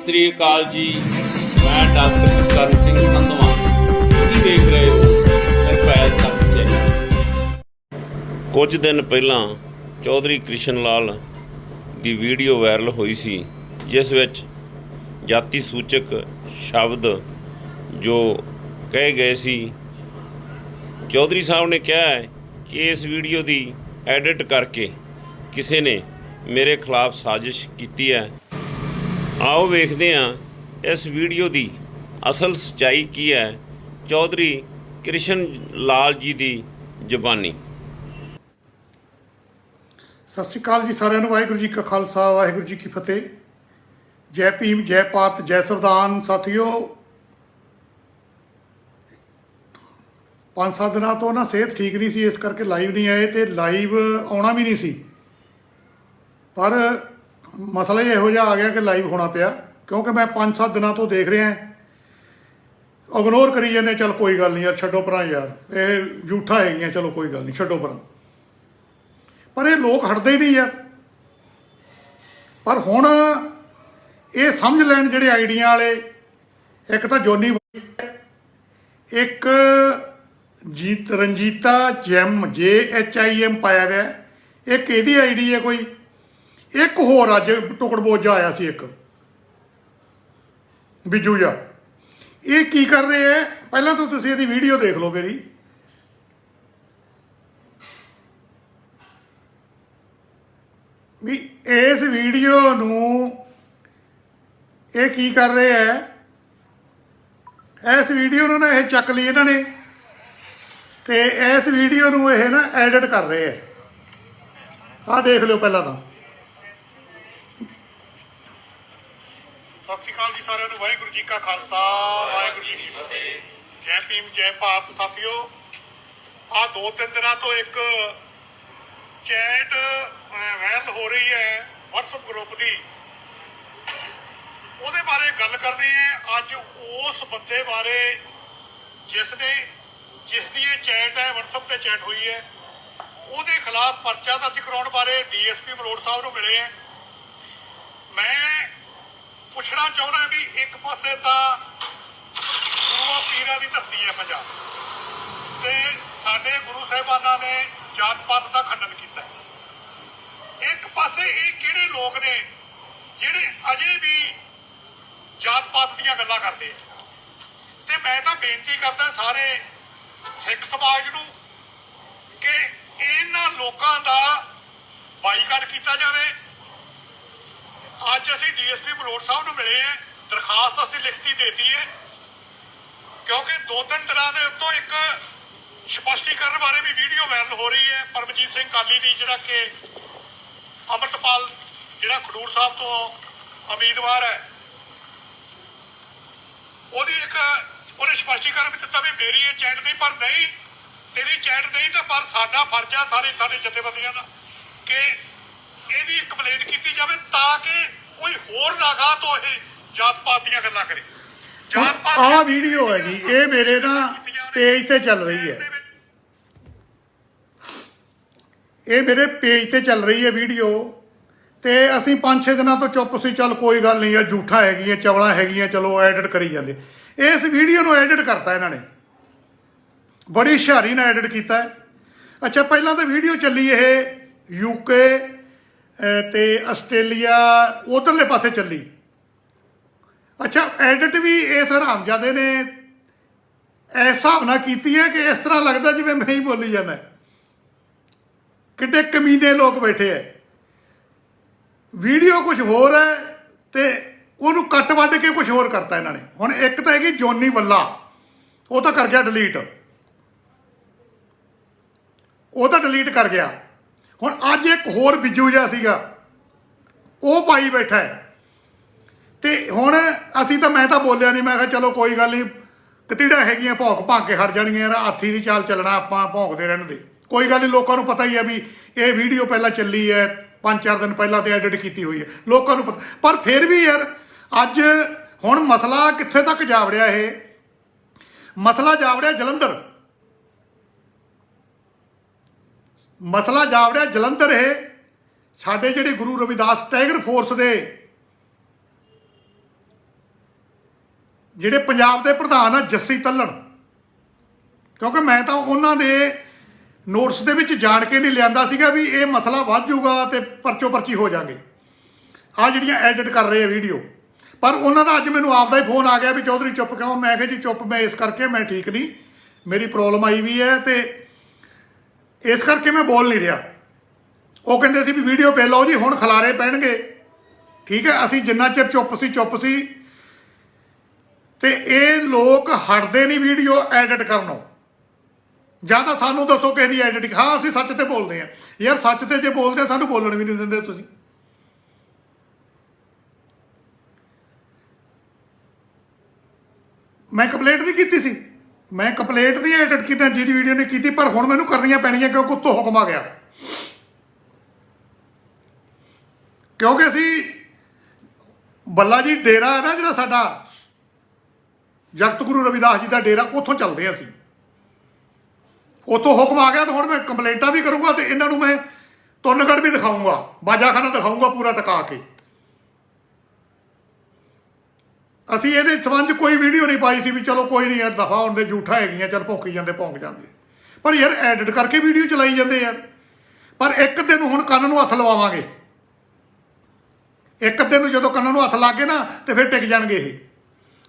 ਸਤਿ ਸ੍ਰੀ ਅਕਾਲ ਜੀ। ਮੈਂ ਡਾਕਟਰ ਕਰਨ ਸਿੰਘ ਸੰਧਵਾ। ਤੁਸੀਂ ਦੇਖ ਰਹੇ ਹੋ ਨਿਰਭੈ ਸੱਚੇ ਕੁਝ ਦਿਨ ਪਹਿਲਾਂ ਚੌਧਰੀ ਕ੍ਰਿਸ਼ਨ ਲਾਲ ਦੀ ਵੀਡੀਓ ਵਾਇਰਲ ਹੋਈ ਸੀ, ਜਿਸ ਵਿੱਚ ਜਾਤੀ ਸੂਚਕ ਸ਼ਬਦ ਜੋ ਕਹੇ ਗਏ ਸੀ, ਚੌਧਰੀ ਸਾਹਿਬ ਨੇ ਕਿਹਾ ਹੈ ਕਿ ਇਸ ਵੀਡੀਓ ਦੀ ਐਡਿਟ ਕਰਕੇ ਕਿਸੇ ਨੇ ਮੇਰੇ ਖਿਲਾਫ ਸਾਜ਼ਿਸ਼ ਕੀਤੀ ਹੈ। ਆਓ ਵੇਖਦੇ ਹਾਂ ਇਸ ਵੀਡੀਓ ਦੀ ਅਸਲ ਸਚਾਈ ਕੀ ਹੈ। ਚੌਧਰੀ ਕ੍ਰਿਸ਼ਨ ਲਾਲ ਜੀ ਦੀ ਜ਼ੁਬਾਨੀ। ਸਤਿ ਸ਼੍ਰੀ ਅਕਾਲ ਜੀ ਸਾਰਿਆਂ ਨੂੰ, ਵਾਹਿਗੁਰੂ ਜੀ ਕਾ ਖਾਲਸਾ, ਵਾਹਿਗੁਰੂ ਜੀ ਕੀ ਫਤਿਹ। ਜੈ ਭੀਮ, ਜੈ ਭਾਰਤ, ਜੈ ਸੰਵਿਧਾਨ, ਸਾਥੀਓ। ਪੰਜ ਸੱਤ ਦਿਨਾਂ ਤੋਂ ਨਾ ਸਿਹਤ ਠੀਕ ਨਹੀਂ ਸੀ, ਇਸ ਕਰਕੇ ਲਾਈਵ ਨਹੀਂ ਆਏ ਤੇ ਲਾਈਵ ਆਉਣਾ ਵੀ ਨਹੀਂ ਸੀ। ਪਰ ਮਸਲਾ ਹੀ ਇਹੋ ਜਿਹਾ ਆ ਗਿਆ ਕਿ ਲਾਈਵ ਹੋਣਾ ਪਿਆ, ਕਿਉਂਕਿ ਮੈਂ ਪੰਜ ਸੱਤ ਦਿਨਾਂ ਤੋਂ ਦੇਖ ਰਿਹਾ ਇਗਨੋਰ ਕਰੀ ਜਾਂਦੇ, ਚਲ ਕੋਈ ਗੱਲ ਨਹੀਂ ਯਾਰ, ਛੱਡੋ ਪਰਾਂ ਯਾਰ। ਇਹ ਝੂਠਾ ਹੈਗੀਆਂ, ਚਲੋ ਕੋਈ ਗੱਲ ਨਹੀਂ, ਛੱਡੋ ਪਰਾਂ। ਪਰ ਇਹ ਲੋਕ ਹਟਦੇ ਹੀ ਨਹੀਂ ਯਾਰ ਪਰ ਹੁਣ ਇਹ ਸਮਝ ਲੈਣ ਜਿਹੜੇ ਆਈਡੀਆਂ ਵਾਲੇ, ਇੱਕ ਤਾਂ ਜੋਨੀ ਇੱਕ ਜੀਤ ਰਣਜੀਤਾ ਜੈਮ ਜੇ ਐਚ ਆਈ ਐਮ ਪਾਇਆ ਹੋਇਆ ਇੱਕ ਇਹਦੀ ਆਈਡੀ ਹੈ ਕੋਈ? ਇੱਕ ਹੋਰ ਅੱਜ ਟੁਕੜ ਬੋਝਾ ਆਇਆ ਸੀ ਇੱਕ। ਬਿੱਜੂ ਜਾ। ਇਹ ਕੀ ਕਰ ਰਹੇ ਹੈ ਪਹਿਲਾਂ ਤਾਂ ਤੁਸੀਂ ਇਹਦੀ ਵੀਡੀਓ ਦੇਖ ਲਓ ਮੇਰੀ। ਵੀ ਇਸ ਵੀਡੀਓ ਨੂੰ ਇਹ ਕੀ ਕਰ ਰਹੇ ਹੈ ਇਸ ਵੀਡੀਓ ਨੂੰ ਨਾ ਇਹ ਚੱਕ ਲਈ ਇਹਨਾਂ ਨੇ ਤੇ ਇਸ ਵੀਡੀਓ ਨੂੰ ਇਹ ਨਾ ਐਡਿਟ ਕਰ ਰਹੇ ਹੈ ਆਹ ਦੇਖ ਲਿਓ ਪਹਿਲਾਂ ਤਾਂ। ਸਤਿ ਸ਼੍ਰੀ ਅਕਾਲ ਜੀ ਸਾਰਿਆਂ ਨੂੰ। ਵਾਹਿਗੁਰੂ ਜੀ ਕਾ ਖਾਲਸਾ, ਵਾਹਿਗੁਰੂ ਜੀ ਕੀ ਫਤਿਹ। ਜੈ ਭੀਮ, ਜੈ ਭਾਰਤ ਸਾਥੀਓ। ਆ ਦੋ ਤਿੰਨ ਦਿਨਾਂ ਤੋਂ ਇੱਕ ਚੈਟ ਵਾਇਰਲ ਹੋ ਰਹੀ ਹੈ WhatsApp ਗਰੁੱਪ ਦੀ। ਉਹਦੇ ਬਾਰੇ ਗੱਲ ਕਰਦੇ ਹਾਂ। ਅੱਜ ਉਸ ਬੰਦੇ ਬਾਰੇ ਜਿਸ ਨੇ ਜਿਸ ਦੀ ਇਹ ਚੈਟ ਹੈ, WhatsApp ਤੇ ਚੈਟ ਹੋਈ ਹੈ। ਉਹਦੇ ਖਿਲਾਫ ਪਰਚਾ ਦਰਜ ਕਰਾਉਣ ਬਾਰੇ ਡੀਐਸਪੀ ਮਲੋੜ ਸਾਹਿਬ ਨੂੰ ਮਿਲੇ ਹੈ। ਮੈਂ ਪੁੱਛਣਾ ਚਾਹੁੰਦਾ ਵੀ ਇੱਕ ਪਾਸੇ ਤਾਂ ਗੁਰੂਆਂ ਪੀਰਾਂ ਦੀ ਧਰਤੀ ਹੈ ਪੰਜਾਬ। ਤੇ ਸਾਡੇ ਗੁਰੂ ਸਾਹਿਬਾਨਾਂ ਨੇ ਜਾਤ ਪਾਤ ਦਾ ਖੰਡਨ ਕੀਤਾ ਇੱਕ ਪਾਸੇ ਇਹ ਕਿਹੜੇ ਲੋਕ ਨੇ ਜਿਹੜੇ ਅਜੇ ਵੀ ਜਾਤ ਪਾਤ ਦੀਆਂ ਗੱਲਾਂ ਕਰਦੇ ਆ? ਤੇ ਮੈਂ ਤਾਂ ਬੇਨਤੀ ਕਰਦਾ ਸਾਰੇ ਸਿੱਖ ਸਮਾਜ ਨੂੰ ਕਿ ਇਹਨਾਂ ਲੋਕਾਂ ਦਾ ਬਾਈਕਾਟ ਕੀਤਾ ਜਾਵੇ। ਅੱਜ ਅਸੀਂ ਡੀਐਸਪੀ ਬਲੋੜ ਸਾਹਿਬ ਨੂੰ ਮਿਲੇ ਆ ਦਰਖਾਸਤ ਅਸੀਂ ਲਿਖਤੀ ਦੇਤੀ ਹੈ। ਕਿਉਂਕਿ ਦੋ ਤਿੰਨ ਦਿਨਾਂ ਦੇ ਉੱਤੋਂ ਇੱਕ ਸਪਸ਼ਟੀਕਰਨ ਬਾਰੇ ਵੀ ਵੀਡੀਓ ਵਾਇਰਲ ਹੋ ਰਹੀ ਹੈ। ਪਰਮਜੀਤ ਸਿੰਘ ਕਾਲੀ ਦੀ ਜਿਹੜਾ ਕਿ ਅਮਰਤਪਾਲ, ਜਿਹੜਾ ਖਡੂਰ ਸਾਹਿਬ ਤੋਂ ਉਮੀਦਵਾਰ ਹੈ, ਉਹਦੀ ਇੱਕ ਉਹਨੇ ਸਪਸ਼ਟੀਕਰਨ ਵੀ ਦਿੱਤਾ ਵੀ ਮੇਰੀ ਇਹ ਚੈਟ ਨਹੀਂ, ਪਰ ਨਹੀਂ, ਤੇਰੀ ਚੈਟ ਨਹੀਂ ਤਾਂ ਪਰ ਸਾਡਾ ਫਰਜ਼ ਆ ਸਾਰੇ ਸਾਡੇ ਜਥੇਬੰਦੀਆਂ ਦਾ ਕਿ ਇਹਦੀ ਕੰਪਲੇਂਟ ਕੀਤੀ ਜਾਵੇ ਤਾਂ ਕਿ ਕੋਈ ਹੋਰ ਨਾਗਾ ਤੋਂ ਇਹ ਜਾਤ ਪਾਤ ਦੀਆਂ ਗੱਲਾਂ ਕਰੇ। ਜਾਤ ਪਾਤ ਆਹ ਵੀਡੀਓ ਹੈ ਜੀ ਇਹ ਮੇਰੇ ਨਾ ਪੇਜ ਤੇ ਚੱਲ ਰਹੀ ਹੈ। ਇਹ ਮੇਰੇ ਪੇਜ ਤੇ ਚੱਲ ਰਹੀ ਹੈ ਵੀਡੀਓ ਤੇ ਅਸੀਂ 5-6 ਦਿਨਾਂ ਤੋਂ ਚੁੱਪ ਸੀ ਚੱਲ ਕੋਈ ਗੱਲ ਨਹੀਂ ਆ ਝੂਠਾ ਹੈਗੀਆਂ ਚਵਲਾ ਹੈਗੀਆਂ ਚਲੋ ਐਡਿਟ ਕਰੀ ਜਾਂਦੇ। ਇਸ ਵੀਡੀਓ ਨੂੰ ਐਡਿਟ ਕਰਤਾ ਇਹਨਾਂ ਨੇ। ਬੜੀ ਹੁਸ਼ਿਆਰੀ ਨਾਲ ਐਡਿਟ ਕੀਤਾ ਹੈ। ਅੱਛਾ ਪਹਿਲਾਂ ਤਾਂ ਵੀਡੀਓ ਚੱਲੀ ਇਹ ਯੂਕੇ ਤੇ ਆਸਟ੍ਰੇਲੀਆ ਉਧਰਲੇ ਪਾਸੇ ਚੱਲੀ। ਅੱਛਾ, ਐਡਿਟ ਵੀ ਇਸ ਹਰਾਮਜ਼ਾਦੇ ਨੇ ਇਸ ਹਿਸਾਬ ਨਾਲ ਕੀਤੀ ਹੈ ਕਿ ਇਸ ਤਰ੍ਹਾਂ ਲੱਗਦਾ ਜਿਵੇਂ ਮੈਂ ਹੀ ਬੋਲੀ ਜਾਂਦਾ ਕਿੱਡੇ ਕਮੀਨੇ ਲੋਕ ਬੈਠੇ ਐ ਵੀਡੀਓ ਕੁਝ ਹੋਰ ਹੈ ਤੇ ਉਹਨੂੰ ਕੱਟ ਵੱਢ ਕੇ ਕੁਝ ਹੋਰ ਕਰਤਾ ਇਹਨਾਂ ਨੇ। ਹੁਣ ਇੱਕ ਤਾਂ ਹੈਗੀ ਜੋਨੀ ਵੱਲਾ, ਉਹ ਤਾਂ ਕਰ ਗਿਆ ਡਿਲੀਟ। ਉਹ ਤਾਂ ਡਿਲੀਟ ਕਰ ਗਿਆ। ਹੁਣ ਅੱਜ ਇੱਕ ਹੋਰ ਬਿੱਜੂ ਜਿਹਾ ਸੀਗਾ। ਉਹ ਪਾਈ ਬੈਠਾ ਹੈ। ਤੇ ਹੁਣ ਅਸੀਂ ਤਾਂ ਮੈਂ ਤਾਂ ਬੋਲਿਆ ਨਹੀਂ ਮੈਂ ਕਿਹਾ ਚਲੋ ਕੋਈ ਗੱਲ ਨਹੀਂ ਕਤੀੜਾ ਹੈਗੀਆਂ ਭੌਂਕ ਭੌਂਕ ਕੇ ਹਟ ਜਾਣਗੀਆਂ, ਯਾਰ ਹਾਥੀ ਦੀ ਚਾਲ ਚੱਲਣਾ ਆਪਾਂ, ਭੌਂਕਦੇ ਰਹਿਣ ਦੇ। ਕੋਈ ਗੱਲ ਨਹੀਂ ਲੋਕਾਂ ਨੂੰ ਪਤਾ ਹੀ ਹੈ ਵੀ ਇਹ ਵੀਡੀਓ ਪਹਿਲਾਂ ਚੱਲੀ ਹੈ, ਪੰਜ ਚਾਰ ਦਿਨ ਪਹਿਲਾਂ ਤੇ ਐਡਿਟ ਕੀਤੀ ਹੋਈ ਹੈ। ਲੋਕਾਂ ਨੂੰ ਪਤਾ ਪਰ ਫਿਰ ਵੀ ਯਾਰ, ਅੱਜ ਹੁਣ ਮਸਲਾ ਕਿੱਥੇ ਤੱਕ ਜਾਵੜਿਆ ਇਹ? ਮਸਲਾ ਜਾਵੜਿਆ ਜਲੰਧਰ। ਮਸਲਾ ਜਾਵੜਿਆ ਜਲੰਧਰ ਇਹ ਸਾਡੇ ਜਿਹੜੇ ਗੁਰੂ ਰਵਿਦਾਸ ਟਾਈਗਰ ਫੋਰਸ ਦੇ ਜਿਹੜੇ ਪੰਜਾਬ ਦੇ ਪ੍ਰਧਾਨ ਆ, ਜੱਸੀ ਤੱਲਣ ਕਿਉਂਕਿ ਮੈਂ ਤਾਂ ਉਹਨਾਂ ਦੇ ਨੋਟਸ ਦੇ ਵਿੱਚ ਜਾਣ ਕੇ ਨਹੀਂ ਲਿਆਂਦਾ ਸੀਗਾ ਵੀ ਇਹ ਮਸਲਾ ਵੱਧ ਜਾਊਗਾ ਤੇ ਪਰਚੋ ਪਰਚੀ ਹੋ ਜਾਣਗੇ। ਆ ਜਿਹੜੀਆਂ ਐਡਿਟ ਕਰ ਰਹੇ ਆ ਵੀਡੀਓ। ਪਰ ਉਹਨਾਂ ਦਾ ਅੱਜ ਮੈਨੂੰ ਆਪਦਾ ਹੀ ਫੋਨ ਆ ਗਿਆ ਵੀ ਚੌਧਰੀ ਚੁੱਪ ਕਿਉਂ? ਮੈਂ ਕਿਹਾ ਜੀ ਚੁੱਪ, ਮੈਂ ਇਸ ਕਰਕੇ ਮੈਂ ਠੀਕ ਨਹੀਂ। ਮੇਰੀ ਪ੍ਰੋਬਲਮ ਆਈ ਵੀ ਹੈ ਤੇ ਇਸ ਕਰਕੇ ਮੈਂ ਬੋਲ ਨਹੀਂ ਰਿਹਾ। ਉਹ ਕਹਿੰਦੇ ਸੀ ਵੀ ਵੀਡੀਓ ਪੇ ਲਓ ਜੀ, ਹੁਣ ਖਲਾਰੇ ਪੈਣਗੇ। ਠੀਕ ਹੈ, ਅਸੀਂ ਜਿੰਨਾ ਚਿਰ ਚੁੱਪ ਸੀ ਚੁੱਪ ਸੀ। ਤੇ ਇਹ ਲੋਕ ਹਟਦੇ ਨਹੀਂ ਵੀਡੀਓ ਐਡਿਟ ਕਰਨੋਂ। ਜਾਂ ਤਾਂ ਸਾਨੂੰ ਦੱਸੋ ਕਿ ਇਹਦੀ ਐਡਿਟਿੰਗ ਹਾਂ, ਅਸੀਂ ਸੱਚ ਤੇ ਬੋਲਦੇ ਆ ਯਾਰ, ਸੱਚ ਤੇ ਜੇ ਬੋਲਦੇ ਸਾਨੂੰ ਬੋਲਣ ਵੀ ਨਹੀਂ ਦਿੰਦੇ ਤੁਸੀਂ। ਮੈਂ ਕੰਪਲੇਂਟ ਨਹੀਂ ਕੀਤੀ ਸੀ। ਮੈਂ ਕੰਪਲੇਂਟ ਨਹੀਂ ਐਡਿਟ ਕੀਤਾ ਜਿਹਦੀ ਵੀਡੀਓ ਨੇ ਕੀਤੀ, ਪਰ ਹੁਣ ਮੈਨੂੰ ਕਰਨੀਆਂ ਪੈਣੀਆਂ ਕਿਉਂਕਿ ਉੱਤੋਂ ਹੁਕਮ ਆ ਗਿਆ। ਕਿਉਂਕਿ ਅਸੀਂ ਬੱਲਾ ਜੀ ਡੇਰਾ ਹੈ ਨਾ ਜਿਹੜਾ ਸਾਡਾ, ਜਗਤ ਗੁਰੂ ਰਵਿਦਾਸ ਜੀ ਦਾ ਡੇਰਾ, ਉੱਥੋਂ ਚੱਲਦੇ ਹਾਂ ਅਸੀਂ। ਉੱਥੋਂ ਹੁਕਮ ਆ ਗਿਆ ਤਾਂ ਹੁਣ ਮੈਂ ਕੰਪਲੇਂਟਾਂ ਵੀ ਕਰੂੰਗਾ ਤੇ ਇਹਨਾਂ ਨੂੰ ਮੈਂ ਤੁੰਨਗੜ ਵੀ ਦਿਖਾਊਂਗਾ, ਬਾਜਾਖਾਨਾ ਦਿਖਾਊਂਗਾ ਪੂਰਾ ਟਿਕਾ ਕੇ। ਅਸੀਂ ਇਹਦੇ ਸੰਬੰਧ 'ਚ ਕੋਈ ਵੀਡੀਓ ਨਹੀਂ ਪਾਈ ਸੀ ਵੀ ਚਲੋ ਕੋਈ ਨਹੀਂ ਯਾਰ ਦਫਾ ਹੁੰਦੇ ਝੂਠਾ ਹੈਗੀਆਂ, ਚਲ ਭੌਂਕੀ ਜਾਂਦੇ, ਭੌਂਕ ਜਾਂਦੇ। ਪਰ ਯਾਰ ਐਡਿਟ ਕਰਕੇ ਵੀਡੀਓ ਚਲਾਈ ਜਾਂਦੇ ਯਾਰ। ਪਰ ਇੱਕ ਦਿਨ ਹੁਣ ਕੰਨ ਨੂੰ ਹੱਥ ਲਵਾਵਾਂਗੇ। ਇੱਕ ਦਿਨ ਨੂੰ ਜਦੋਂ ਕੰਨਾਂ ਨੂੰ ਹੱਥ ਲੱਗ ਗਏ ਨਾ, ਤੇ ਫਿਰ ਟਿਕ ਜਾਣਗੇ ਇਹ।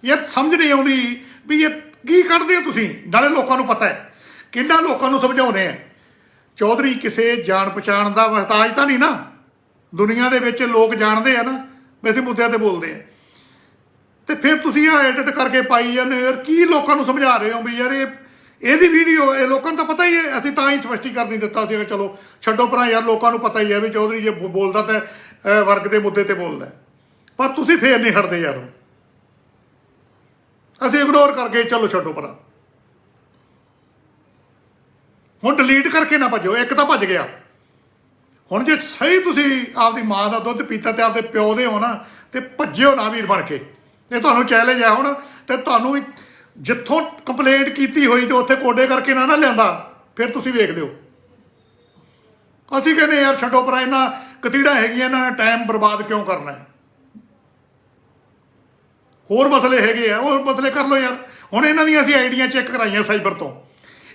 ਯਾਰ ਸਮਝ ਨਹੀਂ ਆਉਂਦੀ ਵੀ ਇਹ ਕੀ ਕੱਢਦੇ ਹੋ ਤੁਸੀਂ? ਨਾਲੇ ਲੋਕਾਂ ਨੂੰ ਪਤਾ ਹੈ। ਕਿੰਨਾ ਲੋਕਾਂ ਨੂੰ ਸਮਝਾਉਨੇ ਆ। ਚੌਧਰੀ ਕਿਸੇ ਜਾਣ ਪਛਾਣ ਦਾ ਮਹਤਾਜ ਤਾਂ ਨਹੀਂ ਨਾ। ਦੁਨੀਆ ਦੇ ਵਿੱਚ ਲੋਕ ਜਾਣਦੇ ਆ ਨਾ ਵੈਸੇ ਮੁੱਦਿਆਂ ਤੇ ਬੋਲਦੇ ਆ। ਤੇ ਫਿਰ ਤੁਸੀਂ ਆ ਐਡਿਟ ਕਰਕੇ ਪਾਈ ਜਾਂਦੇ ਹੋ ਯਾਰ, ਕੀ ਲੋਕਾਂ ਨੂੰ ਸਮਝਾ ਰਹੇ ਹੋ ਵੀ ਯਾਰ ਇਹ ਇਹਦੀ ਵੀਡੀਓ ਇਹ ਲੋਕਾਂ ਨੂੰ ਤਾਂ ਪਤਾ ਹੀ ਹੈ, ਅਸੀਂ ਤਾਂ ਹੀ ਸਪਸ਼ਟੀਕਰਨ ਨਹੀਂ ਦਿੱਤਾ ਸੀ ਚਲੋ ਛੱਡੋ ਪਰਾਂ ਯਾਰ, ਲੋਕਾਂ ਨੂੰ ਪਤਾ ਹੀ ਹੈ ਵੀ ਚੌਧਰੀ ਜੇ ਬੋ- ਬੋਲਦਾ ਤਾਂ ਵਰਗ ਦੇ ਮੁੱਦੇ ਤੇ ਬੋਲਦਾ ਪਰ ਤੁਸੀਂ ਫੇਰ ਨਹੀਂ ਹਟਦੇ ਯਾਰ। ਅਸੀਂ ਇਗਨੋਰ ਕਰਕੇ ਚਲੋ ਛੱਡੋ ਪਰਾਂ ਹੁਣ ਡਿਲੀਟ ਕਰਕੇ ਨਾ ਭੱਜੋ, ਇੱਕ ਤਾਂ ਭੱਜ ਗਿਆ। ਹੁਣ ਜੇ ਸਹੀ ਤੁਸੀਂ ਆਪਦੀ ਮਾਂ ਦਾ ਦੁੱਧ ਪੀਤਾ ਤੇ ਆਪਦੇ ਪਿਓ ਦੇ ਹੋ ਨਾ, ਤੇ ਭੱਜਿਓ ਨਾ ਵੀਰ ਬਣ ਕੇ। ਇਹ ਤੁਹਾਨੂੰ ਚੈਲੰਜ ਹੈ ਹੁਣ, ਤੇ ਤੁਹਾਨੂੰ ਜਿੱਥੋਂ ਕੰਪਲੇਂਟ ਕੀਤੀ ਹੋਈ ਤੇ ਉੱਥੇ ਕੋਡੇ ਕਰਕੇ ਨਾ ਨਾ ਲਿਆਂਦਾ, ਫਿਰ ਤੁਸੀਂ ਵੇਖ ਲਿਓ। ਅਸੀਂ ਕਹਿੰਦੇ ਯਾਰ ਛੱਡੋ ਪਰ ਇਹਨਾਂ ਕਤੀੜਾ ਹੈਗੀਆਂ, ਇਹਨਾਂ ਨੇ ਟਾਈਮ ਬਰਬਾਦ ਕਿਉਂ ਕਰਨਾ ਹੈ? ਹੋਰ ਮਸਲੇ ਹੈਗੇ ਆ, ਹੋਰ ਮਸਲੇ ਕਰ ਲਓ ਯਾਰ। ਹੁਣ ਇਹਨਾਂ ਦੀਆਂ ਅਸੀਂ ਆਈਡੀਆਂ ਚੈੱਕ ਕਰਾਈਆਂ ਸਾਈਬਰ ਤੋਂ।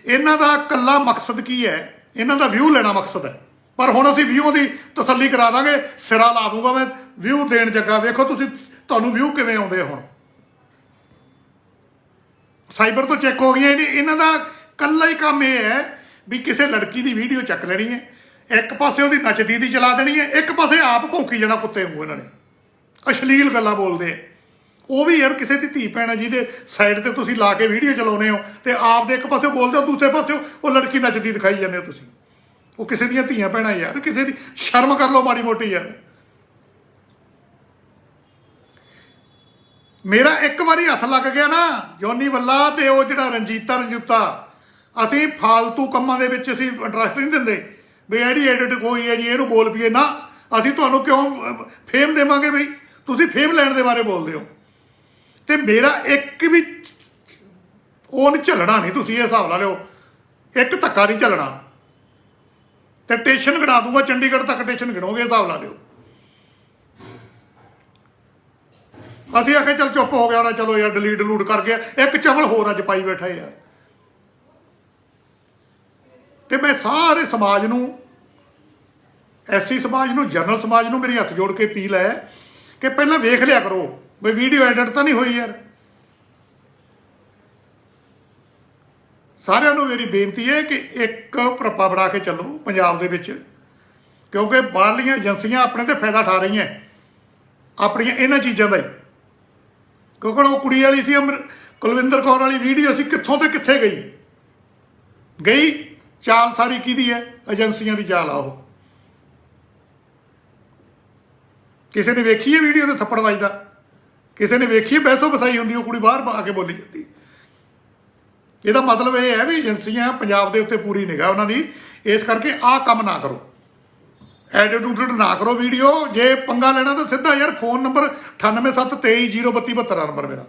ਇਹਨਾਂ ਦਾ ਕੱਲਾ ਮਕਸਦ ਕੀ ਹੈ? ਇਹਨਾਂ ਦਾ ਵਿਊ ਲੈਣਾ ਮਕਸਦ ਹੈ। ਪਰ ਹੁਣ ਅਸੀਂ ਵਿਊ ਦੀ ਤਸੱਲੀ ਕਰਾ ਦਾਂਗੇ, ਸਿਰਾ ਲਾ ਦੂੰਗਾ ਮੈਂ। ਵਿਊ ਦੇਣ ਜੱਗਾ, ਵੇਖੋ ਤੁਸੀਂ ਤੁਹਾਨੂੰ ਵਿਊ ਕਿਵੇਂ ਆਉਂਦੇ ਹੁਣ? ਸਾਈਬਰ ਤੋਂ ਚੈੱਕ ਹੋ ਗਈਆਂ ਇਹਨੇ- ਇਹਨਾਂ ਦਾ ਕੱਲਾ ਹੀ ਕੰਮ ਇਹ ਹੈ ਵੀ ਕਿਸੇ ਲੜਕੀ ਦੀ ਵੀਡੀਓ ਚੱਕ ਲੈਣੀ ਹੈ। ਇੱਕ ਪਾਸੇ ਉਹਦੀ ਨੱਚਦੀ ਦੀ ਚਲਾ ਦੇਣੀ ਹੈ, ਇੱਕ ਪਾਸੇ ਆਪ ਭੌਂਕੀ ਜਿਹੜਾ ਕੁੱਤੇ ਵਾਂਗੂ ਇਹਨਾਂ ਨੇ। ਅਸ਼ਲੀਲ ਗੱਲਾਂ ਬੋਲਦੇ ਆ। ਉਹ ਵੀ ਯਾਰ ਕਿਸੇ ਦੀ ਧੀ ਭੈਣ ਹੈ, ਜਿਹਦੇ ਸਾਈਡ ਤੇ ਤੁਸੀਂ ਲਾ ਕੇ ਵੀਡੀਓ ਚਲਾਉਨੇ ਹੋ ਤੇ ਆਪ ਦੇ ਇੱਕ ਪਾਸੇ ਬੋਲਦੇ ਹੋ, ਦੂਸਰੇ ਪਾਸੇ ਉਹ ਲੜਕੀ ਨੱਚਦੀ ਦਿਖਾਈ ਜਾਂਦੇ ਹੋ ਤੁਸੀਂ। ਉਹ ਕਿਸੇ ਦੀਆਂ ਧੀਆਂ ਭੈਣਾਂ ਯਾਰ, ਕਿਸੇ ਦੀ ਸ਼ਰਮ ਕਰ ਲਓ ਮਾੜੀ ਮੋਟੀ ਯਾਰ। ਮੇਰਾ ਇੱਕ ਵਾਰੀ ਹੱਥ ਲੱਗ ਗਿਆ ਨਾ, ਜੋਨੀ ਵੱਲਾ ਤੇ ਉਹ ਜਿਹੜਾ ਰਣਜੀਤਾ ਰਣਜੂਤਾ ਅਸੀਂ ਫਾਲਤੂ ਕੰਮਾਂ ਦੇ ਵਿੱਚ ਅਸੀਂ ਇੰਟਰਸਟ ਨਹੀਂ ਦਿੰਦੇ। ਵੀ ਐਡੀ ਐਡਿਟ ਕੋਈ ਹੈ ਜੀ ਇਹਨੂੰ ਬੋਲ ਪਈਏ ਨਾ, ਅਸੀਂ ਤੁਹਾਨੂੰ ਕਿਉਂ ਫੇਮ ਦੇਵਾਂਗੇ ਬਈ? ਤੁਸੀਂ ਫੇਮ ਲੈਣ ਦੇ ਬਾਰੇ ਬੋਲਦੇ ਹੋ। ਤੇ ਮੇਰਾ ਇੱਕ ਵੀ ਉਹ ਨਹੀਂ ਝੱਲਣਾ ਨਹੀਂ ਤੁਸੀਂ ਇਹ ਹਿਸਾਬ ਲਾ ਲਿਓ। ਇੱਕ ਧੱਕਾ ਨਹੀਂ ਝੱਲਣਾ। ਤੇ ਟੇਸ਼ਨ ਗਣਾ ਦੂੰਗਾ, ਚੰਡੀਗੜ੍ਹ ਤੱਕ ਟੇਸ਼ਨ ਗਿਣੋਗੇ, ਹਿਸਾਬ ਲਾ ਲਿਓ। ਅਸੀਂ ਆਖੇ ਚੱਲ ਚੁੱਪ ਹੋ ਗਿਆ ਨਾ, ਚਲੋ ਯਾਰ ਡਿਲੀਟ ਡਲੂਟ ਕਰ ਗਿਆ। ਇੱਕ ਚਵਲ ਹੋਰ ਅੱਜ ਪਾਈ ਬੈਠਾ ਯਾਰ। ਤੇ ਮੈਂ ਸਾਰੇ ਸਮਾਜ ਨੂੰ ਐਸੀ ਸਮਾਜ ਨੂੰ, ਜਨਰਲ ਸਮਾਜ ਨੂੰ ਮੇਰੀ ਹੱਥ ਜੋੜ ਕੇ ਅਪੀਲ ਹੈ ਕਿ ਪਹਿਲਾਂ ਵੇਖ ਲਿਆ ਕਰੋ। ਵੀ ਵੀਡੀਓ ਐਡਿਟ ਤਾਂ ਨਹੀਂ ਹੋਈ ਯਾਰ। ਸਾਰਿਆਂ ਨੂੰ ਮੇਰੀ ਬੇਨਤੀ ਹੈ ਕਿ ਇੱਕ ਪ੍ਰਪਾ ਬਣਾ ਕੇ ਚੱਲੋ ਪੰਜਾਬ ਦੇ ਵਿੱਚ। ਕਿਉਂਕਿ ਬਾਹਰਲੀਆਂ ਏਜੰਸੀਆਂ ਆਪਣੇ ਤੇ ਫਾਇਦਾ ਠਾ ਰਹੀਆਂ। ਆਪਣੀਆਂ ਇਹਨਾਂ ਚੀਜ਼ਾਂ ਦਾ ਹੀ। ਕਿਉਂਕਿ ਉਹ ਕੁੜੀ ਵਾਲੀ ਸੀ, ਅਮਰ ਕੁਲਵਿੰਦਰ ਕੌਰ ਵਾਲੀ ਵੀਡੀਓ ਸੀ, ਕਿੱਥੋਂ ਤੇ ਕਿੱਥੇ ਗਈ? ਗਈ? ਚਾਲ ਸਾਰੀ ਕਿਹਦੀ ਹੈ? ਏਜੰਸੀਆਂ ਦੀ ਚਾਲ ਆ ਉਹ। ਕਿਸੇ ਨੇ ਵੇਖੀ ਹੈ ਵੀਡੀਓ ਤੇ ਥੱਪੜ ਵੱਜਦਾ? ਕਿਸੇ ਨੇ ਵੇਖੀ ਹੈ ਬਹਿਸੋ ਬਸਾਈ ਹੁੰਦੀ, ਉਹ ਕੁੜੀ ਬਾਹਰ ਆ ਕੇ ਬੋਲੀ ਜਾਂਦੀ ਇਹਦਾ ਮਤਲਬ ਇਹ ਹੈ ਵੀ ਏਜੰਸੀਆਂ ਪੰਜਾਬ ਦੇ ਉੱਤੇ ਪੂਰੀ ਨਿਗਾਹ ਉਹਨਾਂ ਦੀ, ਇਸ ਕਰਕੇ ਆਹ ਕੰਮ ਨਾ ਕਰੋ। ਐਡੀਟੂਟਡ ਨਾ ਕਰੋ ਵੀਡੀਓ। ਜੇ ਪੰਗਾ ਲੈਣਾ ਤਾਂ ਸਿੱਧਾ ਯਾਰ ਫੋਨ ਨੰਬਰ 9873203272 ਨੰਬਰ ਮੇਰਾ।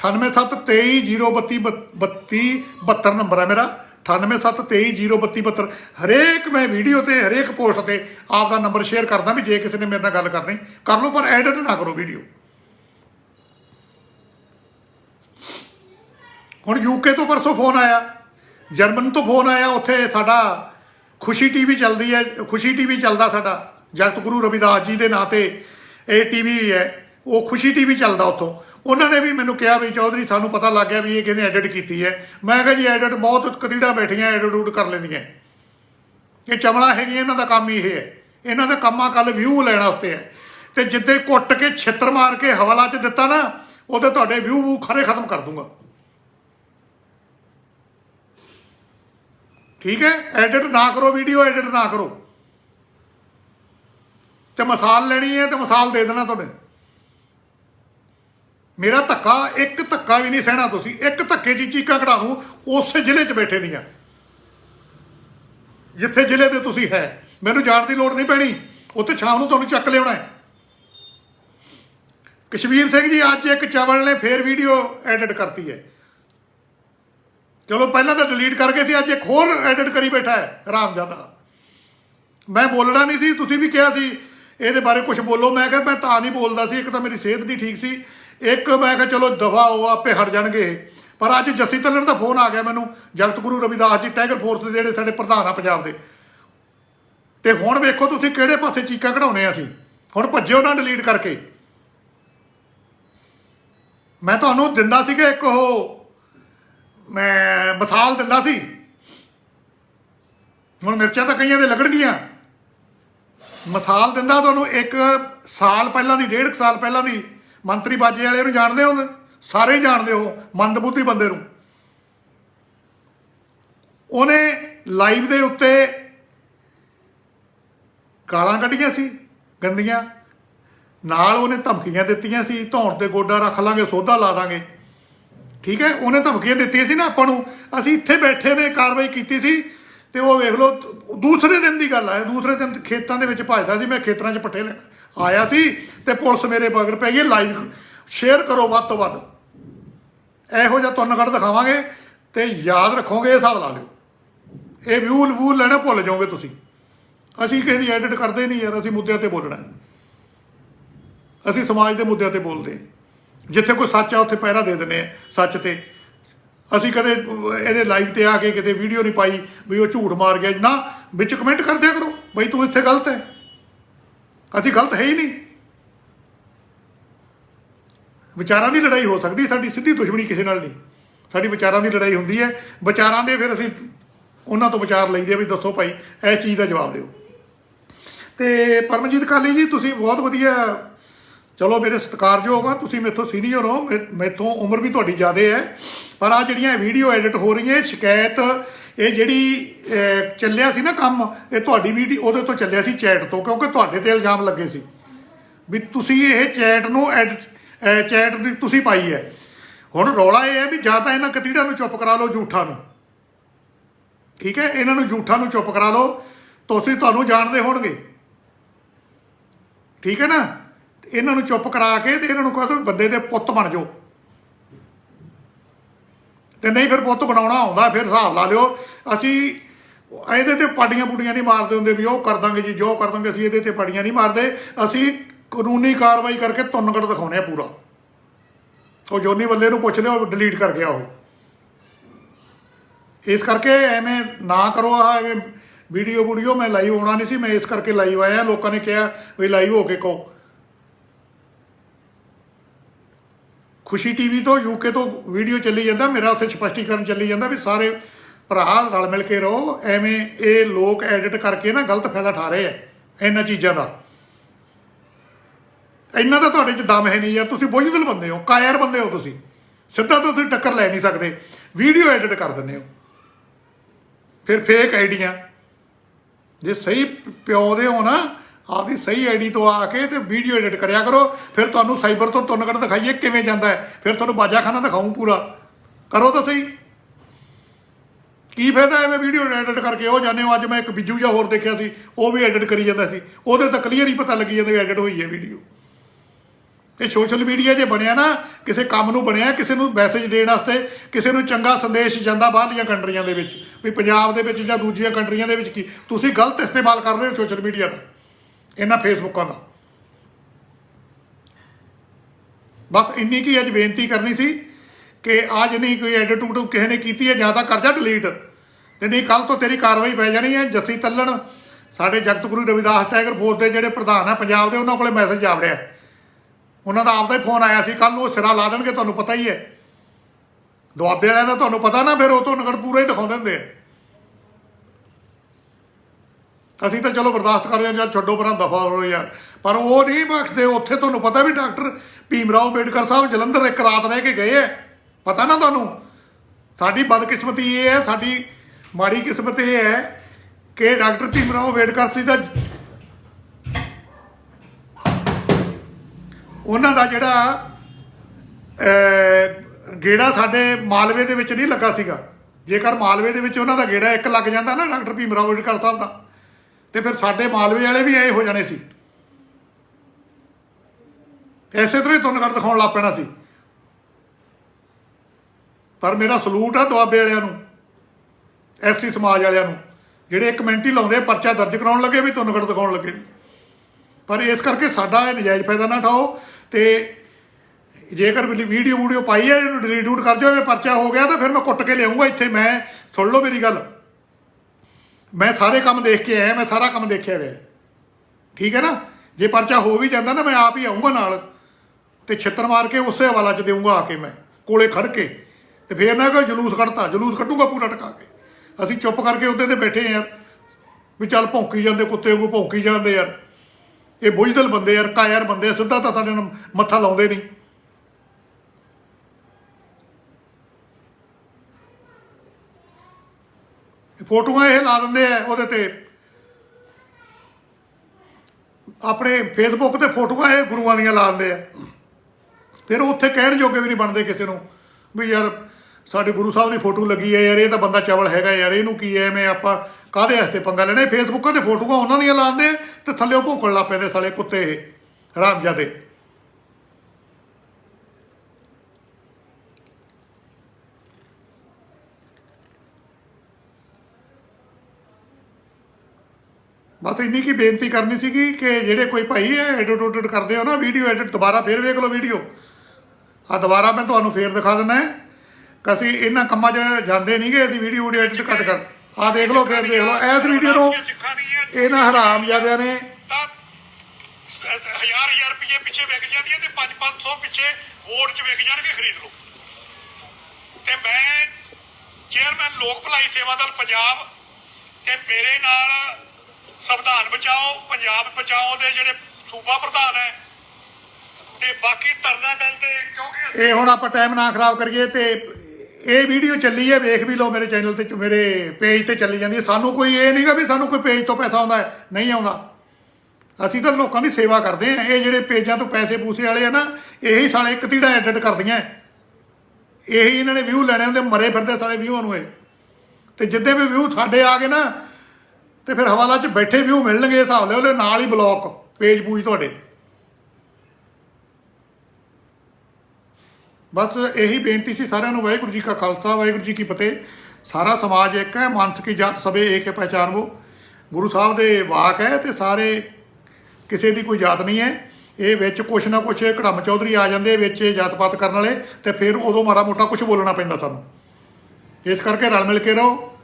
9873203232 ਨੰਬਰ ਹੈ ਮੇਰਾ। 9873203272 ਹਰੇਕ ਮੈਂ ਵੀਡੀਓ ਤੇ, ਹਰੇਕ ਪੋਸਟ ਤੇ ਆਪ ਦਾ ਨੰਬਰ ਸ਼ੇਅਰ ਕਰਦਾ ਵੀ ਜੇ ਕਿਸੇ ਨੇ ਮੇਰੇ ਨਾਲ ਗੱਲ ਕਰਨੀ, ਕਰ ਲਓ, ਪਰ ਐਡਿਟ ਨਾ ਕਰੋ ਵੀਡੀਓ। ਹੁਣ ਯੂਕੇ ਤੋਂ ਪਰਸੋਂ ਫੋਨ ਆਇਆ। ਜਰਮਨ ਤੋਂ ਫੋਨ ਆਇਆ, ਉੱਥੇ ਸਾਡਾ ਖੁਸ਼ੀ ਟੀਵੀ ਚੱਲਦੀ ਹੈ, ਖੁਸ਼ੀ ਟੀਵੀ ਚੱਲਦਾ ਸਾਡਾ ਜਗਤ ਗੁਰੂ ਰਵਿਦਾਸ ਜੀ ਦੇ ਨਾਂ ਤੇ ਇਹ ਟੀਵੀ ਹੈ, ਉਹ ਖੁਸ਼ੀ ਟੀਵੀ ਚੱਲਦਾ ਉੱਥੋਂ। ਉਹਨਾਂ ਨੇ ਵੀ ਮੈਨੂੰ ਕਿਹਾ ਵੀ ਚੌਧਰੀ, ਸਾਨੂੰ ਪਤਾ ਲੱਗ ਗਿਆ ਵੀ ਇਹ ਕਿਹਨੇ ਐਡਿਟ ਕੀਤੀ ਹੈ। ਮੈਂ ਕਿਹਾ ਜੀ ਐਡਿਟ ਬਹੁਤ ਕਤੀੜਾ ਬੈਠੀਆਂ ਐਡਿਟ ਉਡ ਕਰ ਲੈਂਦੀਆਂ। ਇਹ ਚਮੜਾ ਹੈਗੀ ਇਹਨਾਂ ਦਾ ਕੰਮ ਹੀ ਇਹ ਹੈ। ਇਹਨਾਂ ਦਾ ਕੰਮਾਂ ਕੱਲ ਵਿਊ ਲੈਣ ਵਾਸਤੇ ਹੈ। ਤੇ ਜਿੱਦੇ ਕੁੱਟ ਕੇ ਛਿੱਤਰ ਮਾਰ ਕੇ ਹਵਾਲਾ 'ਚ ਦਿੱਤਾ ਨਾ, ਉਹਦੇ ਤੁਹਾਡੇ ਵਿਊ ਵੂ ਖਰੇ ਖਤਮ ਕਰ ਦੂੰਗਾ। ਠੀਕ ਹੈ? ਐਡਿਟ ਨਾ ਕਰੋ ਵੀਡੀਓ ਐਡਿਟ ਨਾ ਕਰੋ। ਤੇ ਮਿਸਾਲ ਲੈਣੀ ਹੈ ਤੇ ਮਿਸਾਲ ਦੇ ਦੇਣਾ ਤੁਹਾਨੂੰ ਮੇਰਾ ਧੱਕਾ, ਇੱਕ ਧੱਕਾ ਵੀ ਨਹੀਂ ਸਹਿਣਾ ਤੁਸੀਂ। ਇੱਕ ਧੱਕੇ 'ਚ ਹੀ ਚੀਕਾਂ ਕਢਾ ਦੂੰ ਉਸੇ ਜ਼ਿਲ੍ਹੇ 'ਚ ਬੈਠੇ ਦੀਆਂ। ਜਿੱਥੇ ਜ਼ਿਲ੍ਹੇ ਦੇ ਤੁਸੀਂ ਹੈ। ਮੈਨੂੰ ਜਾਣ ਦੀ ਲੋੜ ਨਹੀਂ ਪੈਣੀ। ਉੱਥੇ ਸ਼ਾਮ ਨੂੰ ਤੁਹਾਨੂੰ ਚੱਕ ਲਿਆਉਣਾ ਹੈ। ਕਸ਼ਮੀਰ ਸਿੰਘ ਜੀ, ਅੱਜ ਇੱਕ ਚਵਲ ਨੇ ਫੇਰ ਵੀਡੀਓ ਐਡਿਟ ਕਰਤੀ ਹੈ। ਚਲੋ ਪਹਿਲਾਂ ਤਾਂ ਡਿਲੀਟ ਕਰਕੇ ਸੀ, ਅੱਜ ਇੱਕ ਹੋਰ ਐਡਿਟ ਕਰੀ ਬੈਠਾ ਹੈ ਰਾਮਜਾਦਾ ਮੈਂ ਬੋਲਣਾ ਨਹੀਂ ਸੀ, ਤੁਸੀਂ ਵੀ ਕਿਹਾ ਸੀ, ਇਹਦੇ ਬਾਰੇ ਕੁਝ ਬੋਲੋ। ਮੈਂ ਕਿਹਾ, ਮੈਂ ਤਾਂ ਨਹੀਂ ਬੋਲਦਾ ਸੀ, ਇੱਕ ਤਾਂ ਮੇਰੀ ਸਿਹਤ ਨਹੀਂ ਠੀਕ ਸੀ, ਇੱਕ ਮੈਂ ਕਿਹਾ, ਚਲੋ ਦਫਾ ਉਹ ਆਪੇ ਹਟ ਜਾਣਗੇ। ਪਰ ਅੱਜ ਜੱਸੀ ਤੱਲਣ ਦਾ ਫੋਨ ਆ ਗਿਆ ਮੈਨੂੰ, ਜਗਤ ਗੁਰੂ ਰਵਿਦਾਸ ਜੀ ਟਾਈਗਰ ਫੋਰਸ ਦੇ ਜਿਹੜੇ ਸਾਡੇ ਪ੍ਰਧਾਨ ਆ ਪੰਜਾਬ ਦੇ। ਤੇ ਹੁਣ ਵੇਖੋ ਤੁਸੀਂ ਕਿਹੜੇ ਪਾਸੇ ਚੀਕਾਂ ਕਢਾਉਣੇ ਆ ਅਸੀਂ। ਹੁਣ ਭੱਜਿਓ ਨਾ ਡਿਲੀਟ ਕਰਕੇ। ਮੈਂ ਤੁਹਾਨੂੰ ਦਿੰਦਾ ਸੀਗਾ ਇੱਕ ਉਹ ਮੈਂ ਮਿਸਾਲ ਦਿੰਦਾ ਸੀ। ਹੁਣ ਮਿਰਚਾਂ ਤਾਂ ਕਈਆਂ ਦੇ ਲੱਗਣਗੀਆਂ। ਮਿਸਾਲ ਦਿੰਦਾ ਤੁਹਾਨੂੰ ਇੱਕ ਸਾਲ ਪਹਿਲਾਂ ਦੀ, ਡੇਢ ਕੁ ਸਾਲ ਪਹਿਲਾਂ ਦੀ। ਮੰਤਰੀ ਬਾਜੇ ਵਾਲੇ ਨੂੰ ਜਾਣਦੇ ਹੋ? ਸਾਰੇ ਜਾਣਦੇ ਹੋ, ਮੰਦਬੁੱਧੀ ਬੰਦੇ ਨੂੰ। ਉਹਨੇ ਲਾਈਵ ਦੇ ਉੱਤੇ ਗਾਲਾਂ ਕੱਢੀਆਂ ਸੀ, ਗੰਦੀਆਂ। ਨਾਲ ਉਹਨੇ ਧਮਕੀਆਂ ਦਿੱਤੀਆਂ ਸੀ, ਧੌਣ ਤੇ ਗੋਡਾ ਰੱਖ ਲਾਂਗੇ, ਸੋਧਾ ਲਾ ਦਾਂਗੇ। ਠੀਕ ਹੈ? ਉਹਨੇ ਧਮਕੀਆਂ ਦਿੱਤੀਆਂ ਸੀ ਨਾ ਆਪਾਂ ਨੂੰ। ਅਸੀਂ ਇੱਥੇ ਬੈਠੇ ਨੇ ਕਾਰਵਾਈ ਕੀਤੀ ਸੀ ਤੇ ਉਹ ਵੇਖ ਲਓ, ਦੂਸਰੇ ਦਿਨ ਦੀ ਗੱਲ ਹੈ ਦੂਸਰੇ ਦਿਨ ਖੇਤਾਂ ਦੇ ਵਿੱਚ ਭੱਜਦਾ ਸੀ, ਮੈਂ ਖੇਤਰਾਂ 'ਚ ਪੱਠੇ ਲੈਣ। ਆਇਆ ਸੀ ਤੇ ਪੁਲਿਸ ਮੇਰੇ ਬਗਰ ਪੈ ਗਈ, ਲਾਈਵ ਸ਼ੇਅਰ ਕਰੋ ਵੱਧ ਤੋਂ ਵੱਧ। ਇਹੋ ਜਿਹਾ ਤੁਹਾਨੂੰ ਕੱਢ ਦਿਖਾਵਾਂਗੇ ਤੇ ਯਾਦ ਰੱਖੋਗੇ, ਇਹ ਹਿਸਾਬ ਲਾ ਲਿਓ। ਇਹ ਵਿਊ ਵੂ ਲੈਣਾ, ਭੁੱਲ ਜਾਓਗੇ ਤੁਸੀਂ। ਅਸੀਂ ਕਿਸੇ ਦੀ ਐਡਿਟ ਕਰਦੇ ਨਹੀਂ ਯਾਰ, ਅਸੀਂ ਮੁੱਦਿਆਂ ਤੇ ਬੋਲਣਾ। ਅਸੀਂ ਸਮਾਜ ਦੇ ਮੁੱਦਿਆਂ ਤੇ ਬੋਲਦੇ ਹਾਂ। ਜਿੱਥੇ ਕੋਈ ਸੱਚ ਆ, ਉੱਥੇ ਪਹਿਰਾ ਦੇ ਦਿੰਦੇ ਆ, ਸੱਚ ਤੇ। ਅਸੀਂ ਕਦੇ, ਇਹਦੇ ਲਾਈਵ ਤੇ ਆ ਕੇ ਕਿਤੇ ਵੀਡੀਓ ਨਹੀਂ ਪਾਈ ਵੀ ਉਹ ਝੂਠ ਮਾਰ ਗਿਆ। ਨਾ, ਵਿੱਚ ਕਮੈਂਟ ਕਰਦਿਆ ਕਰੋ, ਬਈ ਤੂੰ ਇੱਥੇ ਗਲਤ ਹੈ। ਅਸੀਂ ਗਲਤ ਹੈ ਹੀ ਨਹੀਂ। ਵਿਚਾਰਾਂ ਦੀ ਲੜਾਈ ਹੋ ਸਕਦੀ, ਸਾਡੀ ਸਿੱਧੀ ਦੁਸ਼ਮਣੀ ਕਿਸੇ ਨਾਲ ਨਹੀਂ। ਸਾਡੀ ਵਿਚਾਰਾਂ ਦੀ ਲੜਾਈ ਹੁੰਦੀ ਹੈ। ਵਿਚਾਰਾਂ ਦੇ ਫਿਰ ਅਸੀਂ ਉਹਨਾਂ ਤੋਂ ਵਿਚਾਰ ਲਈਦੇ ਆ ਵੀ ਦੱਸੋ ਭਾਈ, ਇਹ ਚੀਜ਼ ਦਾ ਜਵਾਬ ਦਿਓ। ਤੇ ਪਰਮਜੀਤ ਕਾਲੀ ਜੀ, ਤੁਸੀਂ ਬਹੁਤ ਵਧੀਆ ਚਲੋ ਮੇਰੇ ਸਤਿਕਾਰਯੋਗ ਆ ਤੁਸੀਂ ਮੇਥੋਂ ਸੀਨੀਅਰ ਹੋ, ਮੇ- ਮੇਥੋਂ ਉਮਰ ਵੀ ਤੁਹਾਡੀ ਜ਼ਿਆਦਾ ਹੈ। ਪਰ ਆ ਜਿਹੜੀਆਂ ਵੀਡੀਓ ਐਡਿਟ ਹੋ ਰਹੀਆਂ ਸ਼ਿਕਾਇਤ, ਇਹ ਜਿਹੜੀ ਚੱਲਿਆ ਸੀ ਨਾ ਕੰਮ, ਇਹ ਤੁਹਾਡੀ ਵੀਡੀਓ, ਉਹਦੇ ਤੋਂ ਚੱਲਿਆ ਸੀ ਚੈਟ ਤੋਂ, ਕਿਉਂਕਿ ਤੁਹਾਡੇ ਤੇ ਇਲਜ਼ਾਮ ਲੱਗੇ ਸੀ। ਵੀ ਤੁਸੀਂ ਇਹ ਚੈਟ ਨੂੰ ਐਡਿਟ ਚੈਟ ਦੀ ਤੁਸੀਂ ਪਾਈ ਹੈ। ਹੁਣ ਰੌਲਾ ਇਹ ਹੈ ਵੀ ਜਾਂ ਤਾਂ ਇਹਨਾਂ ਕਤੀੜਾਂ ਨੂੰ ਚੁੱਪ ਕਰਾ ਲਓ ਝੂਠਾਂ ਨੂੰ। ਠੀਕ ਹੈ? ਇਹਨਾਂ ਨੂੰ ਝੂਠਾਂ ਨੂੰ ਚੁੱਪ ਕਰਾ ਲਓ। ਤੁਸੀਂ ਤੁਹਾਨੂੰ ਜਾਣਦੇ ਹੋਣਗੇ। ਠੀਕ ਹੈ ਨਾ? ਇਹਨਾਂ ਨੂੰ ਚੁੱਪ ਕਰਾ ਕੇ ਤੇ ਇਹਨਾਂ ਨੂੰ ਕਹੋ ਬੰਦੇ ਦੇ ਪੁੱਤ ਬਣ ਜਾਓ। ਤੇ ਨਹੀਂ ਫਿਰ ਪੁੱਤ ਬਣਾਉਣਾ ਆਉਂਦਾ, ਫਿਰ ਹਿਸਾਬ ਲਾ ਲਿਓ। ਅਸੀਂ ਇਹਦੇ ਤੇ ਪਾੜੀਆਂ ਪੂੜੀਆਂ ਨਹੀਂ ਮਾਰਦੇ ਹੁੰਦੇ ਵੀ ਉਹ ਕਰ ਦਾਂਗੇ ਜੀ, ਜੋ ਕਰ ਦਾਂਗੇ, ਅਸੀਂ ਇਹਦੇ ਤੇ ਪਾੜੀਆਂ ਨਹੀਂ ਮਾਰਦੇ। ਅਸੀਂ ਕਾਨੂੰਨੀ ਕਾਰਵਾਈ ਕਰਕੇ ਤੁੰਨਗੜ ਦਿਖਾਉਣੇ ਆ ਪੂਰਾ। ਉਹ ਜੋਨੀ ਬੱਲੇ ਨੂੰ ਪੁੱਛ ਲਿਓ ਡਿਲੀਟ ਕਰ ਗਿਆ ਉਹ। ਇਸ ਕਰਕੇ ਐਵੇਂ ਨਾ ਕਰੋ ਆ ਐਵੇਂ ਵੀਡੀਓ ਵੀਡੀਓ ਮੈਂ ਲਾਈਵ ਆਉਣਾ ਨਹੀਂ ਸੀ, ਮੈਂ ਇਸ ਕਰਕੇ ਲਾਈਵ ਆਇਆ। ਲੋਕਾਂ ਨੇ ਕਿਹਾ ਵੀ ਲਾਈਵ ਹੋ ਕੇ ਕਹੋ। ਖੁਸ਼ੀ ਟੀਵੀ ਤੋਂ ਯੂਕੇ ਤੋਂ ਵੀਡੀਓ ਚੱਲੀ ਜਾਂਦਾ, ਮੇਰਾ ਉੱਥੇ ਸਪਸ਼ਟੀਕਰਨ ਚੱਲੀ ਜਾਂਦਾ ਵੀ ਸਾਰੇ ਭਰਾ ਰਲ ਮਿਲ ਕੇ ਰਹੋ, ਐਵੇਂ ਇਹ ਲੋਕ ਐਡਿਟ ਕਰਕੇ ਨਾ ਗਲਤ ਫਾਇਦਾ ਠਾ ਰਹੇ ਆ, ਇਹਨਾਂ ਚੀਜ਼ਾਂ ਦਾ। ਇੰਨਾ ਤਾਂ ਤੁਹਾਡੇ 'ਚ ਦਮ ਹੈ ਨਹੀਂ ਯਾਰ, ਤੁਸੀਂ ਬੁਝਦਲ ਬੰਦੇ ਹੋ, ਕਾਇਰ ਬੰਦੇ ਹੋ ਤੁਸੀਂ। ਸਿੱਧਾ ਤਾਂ ਤੁਸੀਂ ਟੱਕਰ ਲੈ ਨਹੀਂ ਸਕਦੇ ਵੀਡੀਓ ਐਡਿਟ ਕਰ ਦਿੰਦੇ ਹੋ। ਫਿਰ ਫੇਕ ਆਈਡੀਆਂ। ਜੇ ਸਹੀ ਪਿਓ ਦੇ ਹੋ ਨਾ ਆਪਦੀ ਸਹੀ ਆਈਡੀ ਤੋਂ ਆ ਕੇ ਤੇ ਵੀਡੀਓ ਐਡਿਟ ਕਰਿਆ ਕਰੋ। ਫਿਰ ਤੁਹਾਨੂੰ ਸਾਈਬਰ ਤੋਂ ਤੁੰਨਗੜ ਦਿਖਾਈਏ ਕਿਵੇਂ ਜਾਂਦਾ ਹੈ। ਫਿਰ ਤੁਹਾਨੂੰ ਬਾਜਾਖਾਨਾ ਦਿਖਾਉਂ ਪੂਰਾ। ਕਰੋ ਤਾਂ ਸਹੀ। ਕੀ ਫਾਇਦਾ ਐਵੇਂ ਵੀਡੀਓ ਐਡਿਟ ਕਰਕੇ? ਉਹ ਜਾਂਦੇ ਹੋ, ਅੱਜ ਮੈਂ ਇੱਕ ਬਿੱਜੂ ਜਿਹਾ ਹੋਰ ਦੇਖਿਆ ਸੀ, ਉਹ ਵੀ ਐਡਿਟ ਕਰੀ ਜਾਂਦਾ ਸੀ। ਉਹਦੇ ਤਾਂ ਕਲੀਅਰ ਹੀ ਪਤਾ ਲੱਗੀ ਜਾਂਦਾ ਵੀ ਐਡਿਟ ਹੋਈ ਹੈ ਵੀਡੀਓ ਇਹ ਸੋਸ਼ਲ ਮੀਡੀਆ ਜੇ ਬਣਿਆ ਨਾ, ਕਿਸੇ ਕੰਮ ਨੂੰ ਬਣਿਆ, ਕਿਸੇ ਨੂੰ ਮੈਸੇਜ ਦੇਣ ਵਾਸਤੇ, ਕਿਸੇ ਨੂੰ ਚੰਗਾ ਸੰਦੇਸ਼ ਜਾਂਦਾ ਬਾਹਰਲੀਆਂ ਕੰਟਰੀਆਂ ਦੇ ਵਿੱਚ, ਵੀ ਪੰਜਾਬ ਦੇ ਵਿੱਚ ਜਾਂ ਦੂਜੀਆਂ ਕੰਟਰੀਆਂ ਦੇ ਵਿੱਚ ਕੀ? ਤੁਸੀਂ ਗਲਤ ਇਸਤੇਮਾਲ ਕਰ ਰਹੇ ਹੋ ਸੋਸ਼ਲ ਮੀਡੀਆ ਦਾ। ਇਹਨਾਂ ਫੇਸਬੁੱਕਾਂ ਦਾ। ਬਸ ਇੰਨੀ ਕੀ ਅੱਜ ਬੇਨਤੀ ਕਰਨੀ ਸੀ ਕਿ ਅੱਜ ਨਹੀਂ ਕੋਈ ਐਡੀਟੂਡ ਕਿਸੇ ਨੇ ਕੀਤੀ ਹੈ, ਜਾਂ ਤਾਂ ਕਰਜ਼ਾ ਡਿਲੀਟ ਤੇ ਨਹੀਂ ਕੱਲ ਤੋਂ ਤੇਰੀ ਕਾਰਵਾਈ ਪੈ ਜਾਣੀ ਹੈ, ਜੱਸੀ ਤੱਲਣ, ਸਾਡੇ ਜਗਤ ਗੁਰੂ ਰਵਿਦਾਸ ਟੈਗਰ ਫੋਰਸ ਦੇ ਜਿਹੜੇ ਪ੍ਰਧਾਨ ਆ ਪੰਜਾਬ ਦੇ, ਉਹਨਾਂ ਕੋਲੇ ਮੈਸੇਜ ਆਵੜਿਆ ਉਹਨਾਂ ਦਾ ਆਪਦਾ ਹੀ ਫੋਨ ਆਇਆ ਸੀ ਕੱਲ ਨੂੰ ਉਹ ਸਿਰਾ ਲਾ ਦੇਣਗੇ, ਤੁਹਾਨੂੰ ਪਤਾ ਹੀ ਹੈ। ਦੁਆਬੇ ਵਾਲਿਆਂ ਦਾ ਤੁਹਾਨੂੰ ਪਤਾ ਨਾ, ਫਿਰ ਉਹ ਤੋਂ ਨਗਰ ਪੂਰਾ ਹੀ ਦਿਖਾਉਂਦੇ ਹੁੰਦੇ ਆ। ਅਸੀਂ ਤਾਂ ਚਲੋ ਬਰਦਾਸ਼ਤ ਕਰ ਜਾਂਦੇ ਹਾਂ ਛੱਡੋ ਪਰਾਂ ਦਫਾ ਹੋ ਯਾਰ ਪਰ ਉਹ ਨਹੀਂ ਬਖਸ਼ਦੇ, ਉੱਥੇ ਤੁਹਾਨੂੰ ਪਤਾ ਵੀ ਡਾਕਟਰ ਭੀਮ ਰਾਓ ਅੰਬੇਡਕਰ ਸਾਹਿਬ ਜਲੰਧਰ ਇੱਕ ਰਾਤ ਰਹਿ ਕੇ ਗਏ ਹੈ ਪਤਾ ਨਾ ਤੁਹਾਨੂੰ? ਸਾਡੀ ਬਦਕਿਸਮਤੀ ਇਹ ਹੈ ਸਾਡੀ ਮਾੜੀ ਕਿਸਮਤ ਇਹ ਹੈ ਕਿ ਡਾਕਟਰ ਭੀਮ ਰਾਓ ਅੰਬੇਡਕਰ ਸੀ ਦਾ ਉਹਨਾਂ ਦਾ ਜਿਹੜਾ ਗੇੜਾ ਸਾਡੇ ਮਾਲਵੇ ਦੇ ਵਿੱਚ ਨਹੀਂ ਲੱਗਾ ਸੀਗਾ। ਜੇਕਰ ਮਾਲਵੇ ਦੇ ਵਿੱਚ ਉਹਨਾਂ ਦਾ ਗੇੜਾ ਇੱਕ ਲੱਗ ਜਾਂਦਾ ਨਾ ਡਾਕਟਰ ਭੀਮ ਰਾਓ ਅੰਬੇਡਕਰ ਸਾਹਿਬ ਦਾ। ਤੇ ਫਿਰ ਸਾਡੇ ਮਾਲਵੇ ਵਾਲੇ ਵੀ ਐ ਹੋ ਜਾਣੇ ਸੀ। ਐਸੇ ਤਰ੍ਹਾਂ ਹੀ ਤੁੰਨਗੜ ਦਿਖਾਉਣ ਲੱਗ ਪੈਣਾ ਸੀ। ਪਰ ਮੇਰਾ ਸਲੂਟ ਆ ਦੁਆਬੇ ਵਾਲਿਆਂ ਨੂੰ, ਐਸਸੀ ਸਮਾਜ ਵਾਲਿਆਂ ਨੂੰ, ਜਿਹੜੇ ਇੱਕ ਮਿੰਟ ਹੀ ਲਾਉਂਦੇ ਪਰਚਾ ਦਰਜ ਕਰਾਉਣ ਲੱਗੇ ਵੀ ਤੁੰਨਗੜ ਦਿਖਾਉਣ ਲੱਗੇ ਵੀ। ਪਰ ਇਸ ਕਰਕੇ ਸਾਡਾ ਇਹ ਨਜਾਇਜ਼ ਫਾਇਦਾ ਨਾ ਉਠਾਓ ਤੇ ਜੇਕਰ ਵੀਡੀਓ ਵੀਡੀਓ ਪਾਈ ਹੈ ਇਹਨੂੰ ਡਿਲੀਟ ਡੂਟ ਕਰ ਜਾਓ ਇਹ ਪਰਚਾ ਹੋ ਗਿਆ ਤਾਂ ਫਿਰ ਮੈਂ ਕੁੱਟ ਕੇ ਲਿਆਉਂਗਾ ਇੱਥੇ ਮੈਂ ਸੁਣ ਲਓ ਮੇਰੀ ਗੱਲ। ਮੈਂ ਸਾਰੇ ਕੰਮ ਦੇਖ ਕੇ ਆਇਆ ਮੈਂ ਸਾਰਾ ਕੰਮ ਦੇਖਿਆ ਹੋਇਆ ਠੀਕ ਹੈ ਨਾ? ਜੇ ਪਰਚਾ ਹੋ ਵੀ ਜਾਂਦਾ ਨਾ ਮੈਂ ਆਪ ਹੀ ਆਉਂਗਾ ਨਾਲ ਤੇ ਛਿੱਤਰ ਮਾਰ ਕੇ ਉਸੇ ਹਵਾਲਾ ਚ ਦੇਊਂਗਾ ਆ ਕੇ ਮੈਂ ਕੋਲੇ ਖੜ ਕੇ। ਤੇ ਫੇਰ ਨਾ ਕੋਈ ਜਲੂਸ ਕੱਢਤਾ ਜਲੂਸ ਕੱਢੂਗਾ ਪੂਰਾ ਟਕਾ ਕੇ। ਅਸੀਂ ਚੁੱਪ ਕਰਕੇ ਉਹਦੇ ਤੇ ਬੈਠੇ ਯਾਰ ਵੀ ਚੱਲ ਭੌਂਕੀ ਜਾਂਦੇ ਕੁੱਤੇ ਵਾਂਗੂ ਭੌਂਕੀ ਜਾਂਦੇ ਯਾਰ। ਇਹ ਬੁਝਦਲ ਬੰਦੇ ਯਾਰ ਕਾਇਰ ਬੰਦੇ ਆ, ਸਿੱਧਾ ਤਾਂ ਸਾਡੇ ਨਾਲ ਮੱਥਾ ਲਾਉਂਦੇ ਨਹੀਂ। ਫੋਟੋਆਂ ਇਹ ਲਾ ਦਿੰਦੇ ਆ ਉਹਦੇ ਤੇ। ਆਪਣੇ ਫੇਸਬੁੱਕ ਤੇ ਫੋਟੋਆਂ ਇਹ ਗੁਰੂਆਂ ਦੀਆਂ ਲਾ ਦਿੰਦੇ ਆ। ਫਿਰ ਉੱਥੇ ਕਹਿਣ ਜੋਗੇ ਵੀ ਨਹੀਂ ਬਣਦੇ ਕਿਸੇ ਨੂੰ, ਵੀ ਯਾਰ ਸਾਡੇ ਗੁਰੂ ਸਾਹਿਬ ਦੀ ਫੋਟੋ ਲੱਗੀ ਹੈ ਯਾਰ, ਇਹ ਤਾਂ ਬੰਦਾ ਚਵਲ ਹੈਗਾ ਯਾਰ, ਇਹਨੂੰ ਕੀ ਐ, ਐਵੇਂ ਆਪਾਂ ਕਾਹਦੇ ਵਾਸਤੇ ਪੰਗਾ ਲੈਣਾ? ਫੇਸਬੁੱਕਾਂ ਤੇ ਫੋਟੋਆਂ ਉਹਨਾਂ ਦੀਆਂ ਲਾਉਂਦੇ ਤੇ ਥੱਲੇ ਭੋਕਣ ਲੱਗ ਪੈਂਦੇ ਸਾਲੇ ਕੁੱਤੇ ਇਹ ਹਰਾਮਜ਼ਾਦੇ ਬਸ ਇੰਨੀ ਕੀ ਬੇਨਤੀ ਕਰਨੀ ਸੀਗੀ ਕਿ ਜਿਹੜੇ ਕੋਈ ਭਾਈ ਐਡਿਟ ਉਡਿਟ ਕਰਦੇ ਹੋ ਨਾ ਵੀਡੀਓ ਐਡਿਟ ਦੁਬਾਰਾ ਫੇਰ ਵੇਖ ਲਓ ਵੀਡੀਓ ਆ ਦੁਬਾਰਾ ਮੈਂ ਤੁਹਾਨੂੰ ਫੇਰ ਦਿਖਾ ਦਿੰਦਾ ਕਿ ਅਸੀਂ ਇਹਨਾਂ ਕੰਮਾਂ 'ਚ ਜਾਂਦੇ ਨਹੀਂਗੇ ਅਸੀਂ ਵੀਡੀਓ ਵੀਡੀਓ ਐਡਿਟ ਕੱਟ ਕਰ ਆ ਦੇਖ ਲਓ, ਫੇਰ ਦੇਖ ਲਓ, ਇਸ ਵੀਡੀਓ ਨੂੰ ਸਿੱਖਾਂ ਦੀਆਂ ਇਹਨਾਂ ਨੇ ਹਜ਼ਾਰ ਹਜ਼ਾਰ ਰੁਪਏ ਪਿੱਛੇ ਵਿਕ ਜਾਂਦੀਆਂ ਤੇ 5-500 ਪਿੱਛੇ ਵੋਟ 'ਚ ਵਿਕ ਜਾਣਗੇ ਖਰੀਦ ਲਓ। ਤੇ ਮੈਂ ਚੇਅਰਮੈਨ ਲੋਕ ਭਲਾਈ ਸੇਵਾ ਦਲ ਪੰਜਾਬ ਤੇ ਮੇਰੇ ਨਾਲ ਸੰਵਿਧਾਨ ਬਚਾਓ, ਪੰਜਾਬ ਬਚਾਓ ਦੇ ਜਿਹੜੇ ਸੂਬਾ ਪ੍ਰਧਾਨ ਹੈ ਤੇ ਬਾਕੀ ਤਰਨਾ ਦਲ ਕਿਉਂਕਿ ਇਹ ਹੁਣ ਆਪਾਂ ਟਾਈਮ ਨਾ ਖਰਾਬ ਕਰੀਏ ਤੇ ਇਹ ਵੀਡੀਓ ਚੱਲੀ ਹੈ, ਵੇਖ ਵੀ ਲਓ ਮੇਰੇ ਚੈਨਲ ਤੇ ਮੇਰੇ ਪੇਜ ਤੇ ਚੱਲੀ ਜਾਂਦੀ ਹੈ। ਸਾਨੂੰ ਕੋਈ ਇਹ ਨਹੀਂਗਾ ਵੀ ਸਾਨੂੰ ਕੋਈ ਪੇਜ ਤੋਂ ਪੈਸਾ ਆਉਂਦਾ ਹੈ, ਨਹੀਂ ਆਉਂਦਾ। ਅਸੀਂ ਤਾਂ ਲੋਕਾਂ ਦੀ ਸੇਵਾ ਕਰਦੇ ਆ ਇਹ ਜਿਹੜੇ ਪੇਜਾਂ ਤੋਂ ਪੈਸੇ ਪੂਸੇ ਵਾਲੇ ਆ ਨਾ, ਇਹੀ ਸਾਲੇ ਇੱਕ ਤੀੜਾ ਐਡਿਟ ਕਰਦੀਆਂ। ਇਹੀ ਇਹਨਾਂ ਨੇ ਵਿਊ ਲੈਣੇ ਹੁੰਦੇ, ਮਰੇ ਫਿਰਦੇ ਸਾਲੇ ਵਿਊਆਂ ਨੂੰ ਇਹ। ਤੇ ਜਿੱਦੇ ਵੀ ਵਿਊ ਸਾਡੇ ਆ ਗਏ ਨਾ ਤੇ ਫਿਰ ਹਵਾਲਾ 'ਚ ਬੈਠੇ ਵਿਊ ਮਿਲਣਗੇ ਹਿਸਾਬ ਲਿਓ ਉਹਦੇ ਨਾਲ ਹੀ ਬਲੌਕ ਪੇਜ ਪੂਜ ਤੁਹਾਡੇ। ਬਸ ਇਹੀ ਬੇਨਤੀ ਸੀ ਸਾਰਿਆਂ ਨੂੰ, ਵਾਹਿਗੁਰੂ ਜੀ ਕਾ ਖਾਲਸਾ, ਵਾਹਿਗੁਰੂ ਜੀ ਕੀ ਫਤਿਹ। ਸਾਰਾ ਸਮਾਜ ਇੱਕ ਹੈ, ਮਾਨਸ ਜਾਤ, ਸਭੇ ਏਕ ਹੈ, ਪਹਿਚਾਨਵੋ। ਗੁਰੂ ਸਾਹਿਬ ਦੇ ਵਾਕ ਹੈ ਤੇ ਸਾਰੇ ਕਿਸੇ ਦੀ ਕੋਈ ਜਾਤ ਨਹੀਂ ਹੈ। ਇਹ ਵਿੱਚ ਕੁਛ ਨਾ ਕੁਛ ਕੜਮ ਚੌਧਰੀ ਆ ਜਾਂਦੇ, ਵਿੱਚ ਜਾਤ ਪਾਤ ਕਰਨ ਵਾਲੇ ਤੇ ਫਿਰ ਉਦੋਂ ਮਾੜਾ ਮੋਟਾ ਕੁਝ ਬੋਲਣਾ ਪੈਂਦਾ ਸਾਨੂੰ। ਇਸ ਕਰਕੇ ਰਲ ਮਿਲ ਕੇ ਰਹੋ।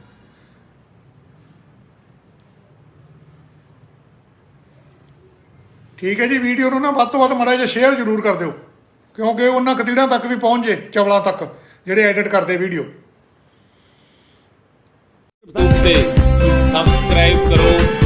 ਠੀਕ ਹੈ ਜੀ, ਵੀਡੀਓ ਨੂੰ ਨਾ ਵੱਧ ਤੋਂ ਵੱਧ ਮਾੜਾ ਜਿਹਾ ਸ਼ੇਅਰ ਜ਼ਰੂਰ ਕਰ ਦਿਓ, ਕਿਉਂਕਿ ਉਹਨਾਂ ਕਤੀੜਾਂ ਤੱਕ ਵੀ ਪਹੁੰਚ ਜੇ, ਚਵਲਾਂ ਤੱਕ, ਜਿਹੜੇ ਐਡਿਟ ਕਰਦੇ ਵੀਡੀਓ। ਤੇ ਸਬਸਕ੍ਰਾਈਬ ਕਰੋ।